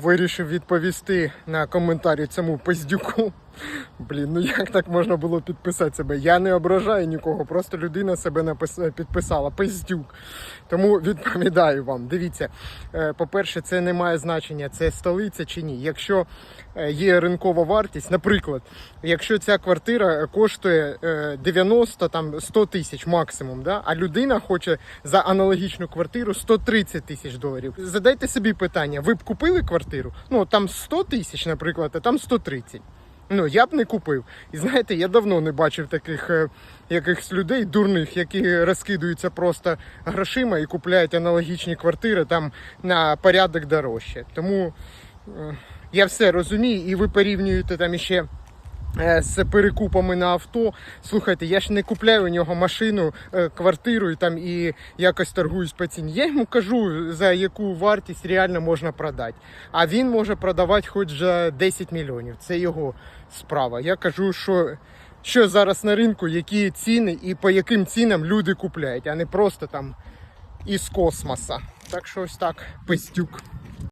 вирішив відповісти на коментарі цьому пиздюку. Блін, ну як так можна було підписати себе? Я не ображаю нікого, просто людина себе підписала пиздюк. Тому відповідаю вам. Дивіться, е, по-перше, це не має значення, це столиця чи ні. Якщо е, є ринкова вартість, наприклад, якщо ця квартира коштує е, 90 там 100 тисяч максимум, да? а людина хоче за аналогічну квартиру 130 тисяч доларів. Задайте собі питання: ви б купили квартиру? Ну там 100 тисяч, наприклад, а там 130. Ну, я б не купив. І знаєте, я давно не бачив таких е, якихось людей дурних, які розкидуються просто грошима і купляють аналогічні квартири там на порядок дорожче. Тому е, я все розумію, і ви порівнюєте там іще. Е, З перекупами на авто. Слухайте, я ж не купляю у нього машину, е, квартиру і там і якось торгуюсь по ціні. Я йому кажу, за яку вартість реально можна продати. А він може продавати хоч за 10 мільйонів. Це його справа. Я кажу, що, що зараз на ринку, які ціни і по яким цінам люди купляють, а не просто там із космоса. Так що ось так, пиздюк.